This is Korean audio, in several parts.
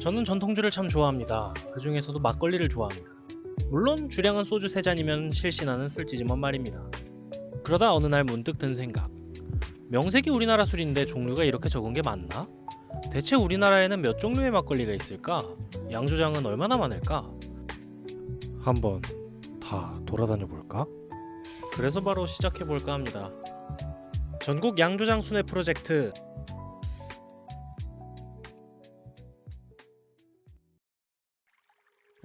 저는 전통주를 참 좋아합니다. 그 중에서도 막걸리를 좋아합니다. 물론 주량은 소주 3잔이면 실신하는 술지지만 말입니다. 그러다 어느 날 문득 든 생각. 명색이 우리나라 술인데 종류가 이렇게 적은 게 맞나? 대체 우리나라에는 몇 종류의 막걸리가 있을까? 양조장은 얼마나 많을까? 한번 다 돌아다녀 볼까? 그래서 바로 시작해 볼까 합니다. 전국 양조장 순회 프로젝트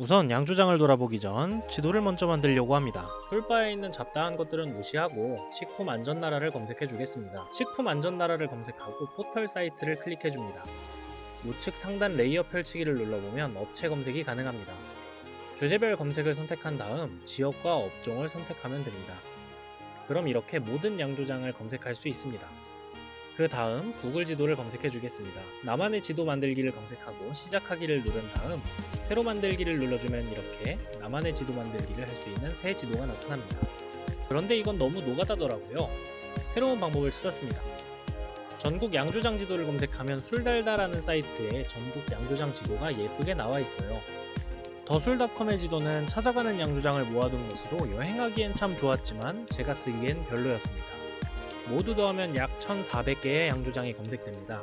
우선 양조장을 돌아보기 전 지도를 먼저 만들려고 합니다. 꿀바에 있는 잡다한 것들은 무시하고 식품 안전 나라를 검색해 주겠습니다. 식품 안전 나라를 검색하고 포털 사이트를 클릭해 줍니다. 우측 상단 레이어 펼치기를 눌러보면 업체 검색이 가능합니다. 주제별 검색을 선택한 다음 지역과 업종을 선택하면 됩니다. 그럼 이렇게 모든 양조장을 검색할 수 있습니다. 그 다음 구글 지도를 검색해 주겠습니다. 나만의 지도 만들기를 검색하고 시작하기를 누른 다음 새로 만들기를 눌러주면 이렇게 나만의 지도 만들기를 할 수 있는 새 지도가 나타납니다. 그런데 이건 너무 노가다더라고요. 새로운 방법을 찾았습니다. 전국 양조장 지도를 검색하면 술달다라는 사이트에 전국 양조장 지도가 예쁘게 나와 있어요. 더술닷컴의 지도는 찾아가는 양조장을 모아둔 것으로 여행하기엔 참 좋았지만 제가 쓰기엔 별로였습니다. 모두 더하면 약 1,400개의 양조장이 검색됩니다.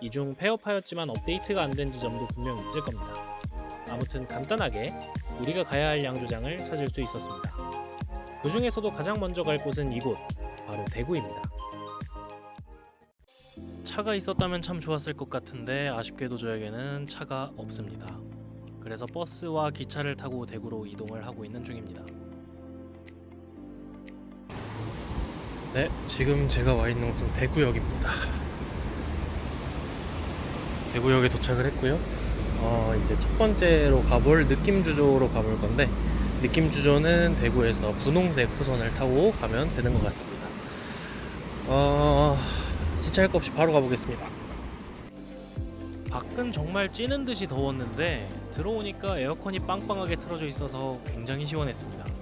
이 중 폐업하였지만 업데이트가 안 된 지점도 분명 있을 겁니다. 아무튼 간단하게 우리가 가야 할 양조장을 찾을 수 있었습니다. 그 중에서도 가장 먼저 갈 곳은 이곳, 바로 대구입니다. 차가 있었다면 참 좋았을 것 같은데 아쉽게도 저에게는 차가 없습니다. 그래서 버스와 기차를 타고 대구로 이동을 하고 있는 중입니다. 네, 지금 제가 와 있는 곳은 대구역입니다. 대구역에 도착을 했고요. 어, 이제 첫 번째로 가볼 느낌 주조로 가볼 건데 느낌 주조는 대구에서 분홍색 호선을 타고 가면 되는 것 같습니다. 어, 지체할 것 없이 바로 가보겠습니다. 밖은 정말 찌는 듯이 더웠는데 들어오니까 에어컨이 빵빵하게 틀어져 있어서 굉장히 시원했습니다.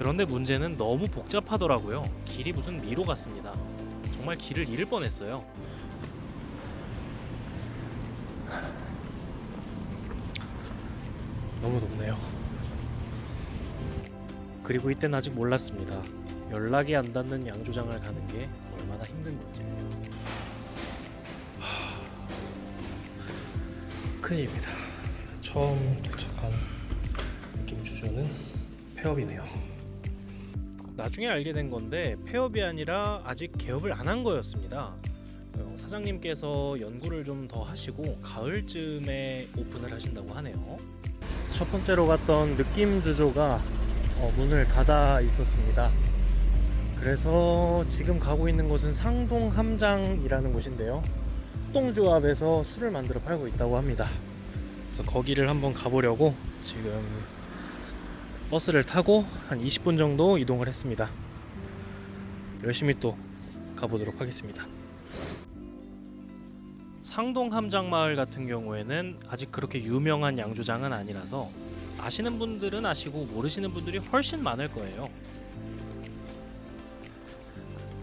그런데 문제는 너무 복잡하더라고요. 길이 무슨 미로 같습니다. 정말 길을 잃을 뻔했어요. 너무 덥네요. 그리고 이땐 아직 몰랐습니다. 연락이 안 닿는 양조장을 가는 게 얼마나 힘든 건지. 큰일입니다. 처음 도착한 느낌 주조는 폐업이네요. 나중에 알게 된 건데 폐업이 아니라 아직 개업을 안 한 거였습니다. 어, 사장님께서 연구를 좀 더 하시고 가을쯤에 오픈을 하신다고 하네요. 첫 번째로 갔던 느낌 주조가 어, 문을 닫아 있었습니다. 그래서 지금 가고 있는 곳은 상동 함장이라는 곳인데요. 협동조합에서 술을 만들어 팔고 있다고 합니다. 그래서 거기를 한번 가보려고 지금 버스를 타고 한 20분 정도 이동을 했습니다. 열심히 또 가보도록 하겠습니다. 상동 함장마을 같은 경우에는 아직 그렇게 유명한 양조장은 아니라서 아시는 분들은 아시고 모르시는 분들이 훨씬 많을 거예요.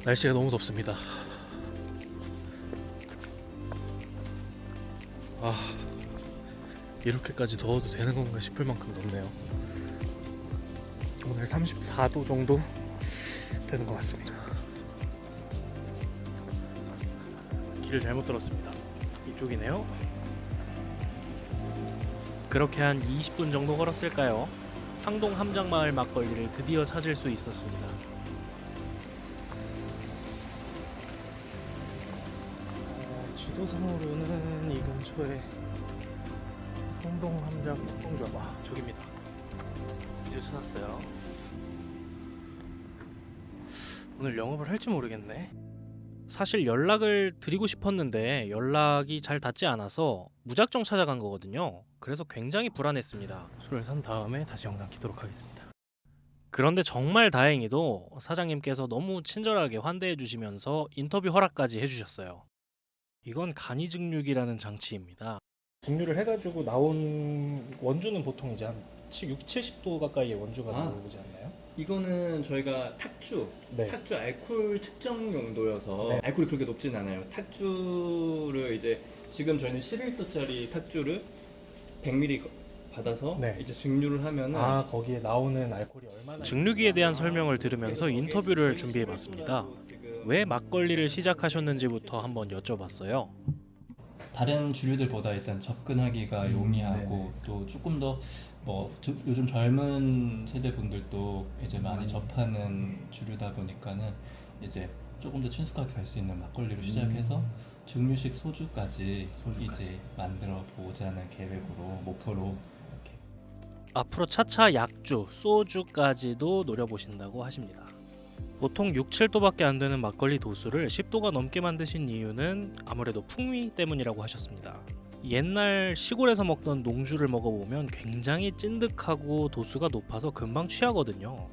날씨가 너무 덥습니다. 아 이렇게까지 더워도 되는 건가 싶을 만큼 덥네요. 오늘 34도 정도 되는 것 같습니다. 길을 잘못 들었습니다. 이쪽이네요. 그렇게 한 20분 정도 걸었을까요? 상동 함장마을 막걸리를 드디어 찾을 수 있었습니다. 어, 지도상으로는 이 근처에 상동 함장 협동조합 아 저기입니다. 드디어 찾았어요. 오늘 영업을 할지 모르겠네. 사실 연락을 드리고 싶었는데 연락이 잘 닿지 않아서 무작정 찾아간 거거든요. 그래서 굉장히 불안했습니다. 술을 산 다음에 다시 영상 키도록 하겠습니다. 그런데 정말 다행히도 사장님께서 너무 친절하게 환대해 주시면서 인터뷰 허락까지 해주셨어요. 이건 간이증육이라는 장치입니다. 증류를 해가지고 나온 원주는 보통 이제 한 6, 70도 가까이의 원주가 아. 나오지 않나요? 이거는 저희가 탁주, 네. 탁주 알코올 측정 용도여서 네. 알코올이 그렇게 높진 않아요. 탁주를 이제 지금 저희는 11도짜리 탁주를 100ml 받아서 네. 이제 증류를 하면은 아 거기에 나오는 알코올이 얼마나 증류기에 대한 설명을 들으면서 인터뷰를 준비해봤습니다. 왜 막걸리를 시작하셨는지부터 한번 여쭤봤어요. 다른 주류들보다 일단 접근하기가 용이하고 또 조금 더 뭐 요즘 젊은 세대 분들도 이제 많이 접하는 주류다 보니까는 이제 조금 더 친숙하게 갈 수 있는 막걸리로 시작해서 증류식 소주까지, 소주까지. 이제 만들어 보자는 계획으로 목표로 이렇게. 앞으로 차차 약주, 소주까지도 노려보신다고 하십니다. 보통 6, 7도밖에 안 되는 막걸리 도수를 10도가 넘게 만드신 이유는 아무래도 풍미 때문이라고 하셨습니다. 옛날 시골에서 먹던 농주를 먹어보면 굉장히 찐득하고 도수가 높아서 금방 취하거든요.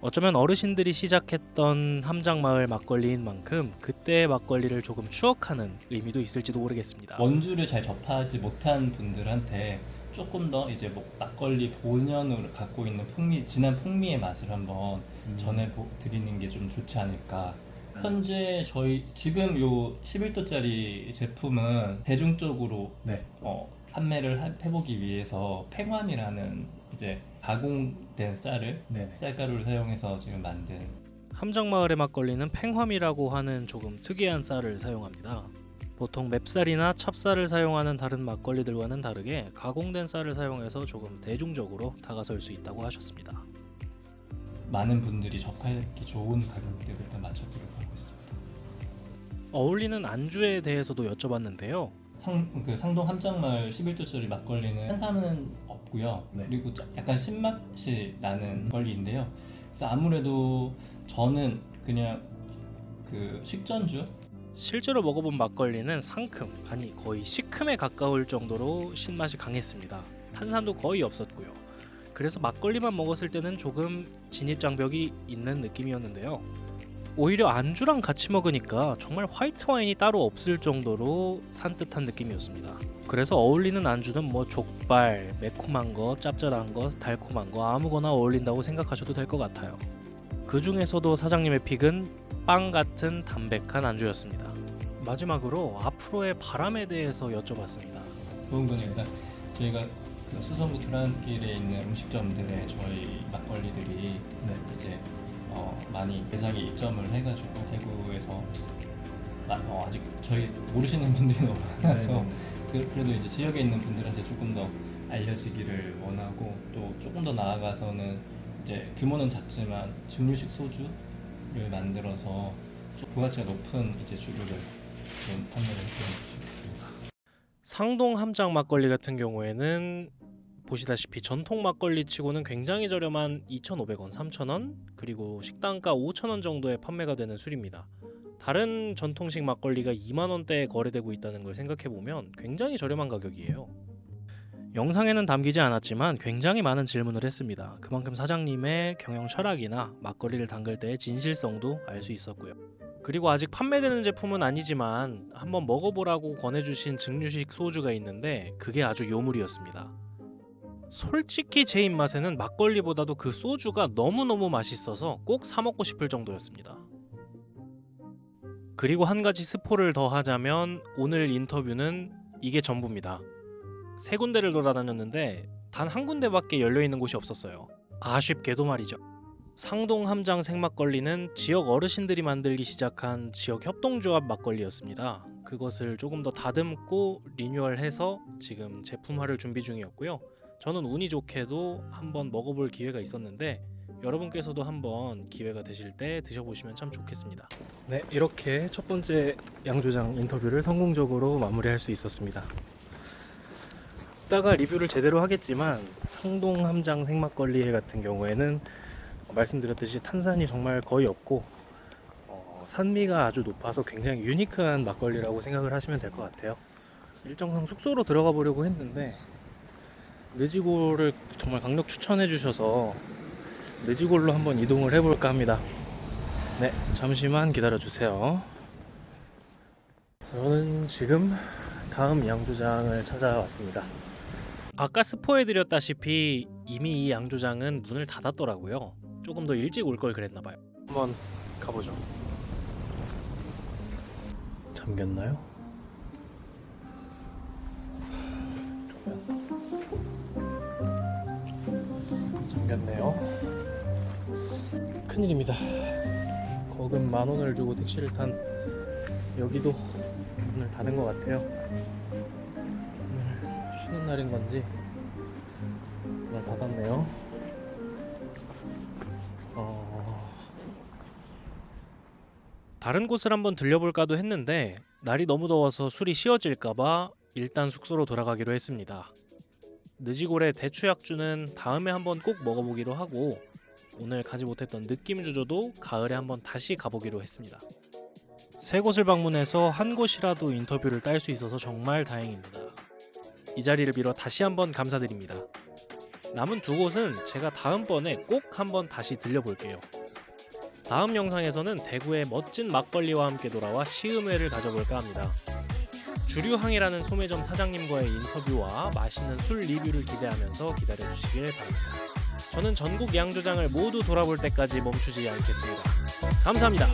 어쩌면 어르신들이 시작했던 함장마을 막걸리인 만큼 그때의 막걸리를 조금 추억하는 의미도 있을지도 모르겠습니다. 원주를 잘 접하지 못한 분들한테 조금 더 이제 뭐 막걸리 본연으로 갖고 있는 풍미, 진한 풍미의 맛을 한번 전해 보- 드리는 게 좀 좋지 않을까. 현재 저희 지금 요 11도짜리 제품은 대중적으로 네. 어, 판매를 하- 해보기 위해서 팽화미라는 이제 가공된 쌀을 네네. 쌀가루를 사용해서 지금 만든 함정마을의 막걸리는 팽화미라고 하는 조금 특이한 쌀을 사용합니다. 보통 맵쌀이나 찹쌀을 사용하는 다른 막걸리들과는 다르게 가공된 쌀을 사용해서 조금 대중적으로 다가설 수 있다고 하셨습니다. 많은 분들이 접하기 좋은 가격대로 일단 맞춰보려고 하고 있습니다. 어울리는 안주에 대해서도 여쭤봤는데요. 상, 그 상동 함장마을 11도짜리 막걸리는 탄산은 없고요. 네. 그리고 좀 약간 신맛이 나는 막걸리인데요. 그래서 아무래도 저는 그냥 그 식전주 실제로 먹어본 막걸리는 상큼, 아니 거의 시큼에 가까울 정도로 신맛이 강했습니다. 탄산도 거의 없었고요. 그래서 막걸리만 먹었을 때는 조금 진입 장벽이 있는 느낌이었는데요. 오히려 안주랑 같이 먹으니까 정말 화이트 와인이 따로 없을 정도로 산뜻한 느낌이었습니다. 그래서 어울리는 안주는 뭐 족발, 매콤한 거, 짭짤한 거, 달콤한 거 아무거나 어울린다고 생각하셔도 될 것 같아요. 그 중에서도 사장님의 픽은 빵 같은 담백한 안주였습니다. 마지막으로 앞으로의 바람에 대해서 여쭤봤습니다. 일단 저희가 그 수성구 드란길에 있는 음식점들에 저희 막걸리들이 이제 어, 많이 매장에 입점을 해가지고 대구에서 마- 어, 아직 저희 모르시는 분들이 너무 많아서 그, 그래도 이제 지역에 있는 분들한테 조금 더 알려지기를 원하고 또 조금 더 나아가서는 이제 규모는 작지만 증류식 소주를 만들어서 좀 부가치가 높은 이제 주류를 좀 판매를 해주고 있습니다. 상동 함장 막걸리 같은 경우에는 보시다시피 전통 막걸리 치고는 굉장히 저렴한 2,500원, 3,000원 그리고 식당가 5,000원 정도에 판매가 되는 술입니다. 다른 전통식 막걸리가 2만 원대에 거래되고 있다는 걸 생각해 보면 굉장히 저렴한 가격이에요. 영상에는 담기지 않았지만 굉장히 많은 질문을 했습니다. 그만큼 사장님의 경영 철학이나 막걸리를 담글 때의 진실성도 알 수 있었고요. 그리고 아직 판매되는 제품은 아니지만 한번 먹어보라고 권해주신 증류식 소주가 있는데 그게 아주 요물이었습니다. 솔직히 제 입맛에는 막걸리보다도 그 소주가 너무너무 맛있어서 꼭 사 먹고 싶을 정도였습니다. 그리고 한 가지 스포를 더 하자면 오늘 인터뷰는 이게 전부입니다. 세 군데를 돌아다녔는데 단 한 군데밖에 열려 있는 곳이 없었어요. 아쉽게도 말이죠. 상동 함장 생막걸리는 지역 어르신들이 만들기 시작한 지역 협동조합 막걸리였습니다. 그것을 조금 더 다듬고 리뉴얼해서 지금 제품화를 준비 중이었고요. 저는 운이 좋게도 한번 먹어볼 기회가 있었는데 여러분께서도 한번 기회가 되실 때 드셔보시면 참 좋겠습니다. 네, 이렇게 첫 번째 양조장 인터뷰를 성공적으로 마무리할 수 있었습니다. 이따가 리뷰를 제대로 하겠지만 상동 함장 생막걸리 같은 경우에는 말씀드렸듯이 탄산이 정말 거의 없고 어, 산미가 아주 높아서 굉장히 유니크한 막걸리라고 생각을 하시면 될 것 같아요. 일정상 숙소로 들어가 보려고 했는데 느지골을 정말 강력 추천해 주셔서 느지골로 한번 이동을 해볼까 합니다. 네, 잠시만 기다려 주세요. 저는 지금 다음 양조장을 찾아왔습니다. 아까 스포해드렸다시피 이미 이 양조장은 문을 닫았더라고요. 조금 더 일찍 올 걸 그랬나 봐요. 한번 가보죠. 잠겼나요? 잠겼네요. 큰일입니다. 거금 만 원을 주고 택시를 탄 여기도 문을 닫은 것 같아요. 쉬는 날인 건지 문을 닫았네요. 어... 다른 곳을 한번 들려볼까도 했는데 날이 너무 더워서 술이 쉬어질까봐 일단 숙소로 돌아가기로 했습니다. 느지골의 대추약주는 다음에 한번 꼭 먹어보기로 하고 오늘 가지 못했던 느낌 주조도 가을에 한번 다시 가보기로 했습니다. 세 곳을 방문해서 한 곳이라도 인터뷰를 딸 수 있어서 정말 다행입니다. 이 자리를 빌어 다시 한번 감사드립니다. 남은 두 곳은 제가 다음번에 꼭 한번 다시 들려볼게요. 다음 영상에서는 대구의 멋진 막걸리와 함께 돌아와 시음회를 가져볼까 합니다. 주류항이라는 소매점 사장님과의 인터뷰와 맛있는 술 리뷰를 기대하면서 기다려주시길 바랍니다. 저는 전국 양조장을 모두 돌아볼 때까지 멈추지 않겠습니다. 감사합니다.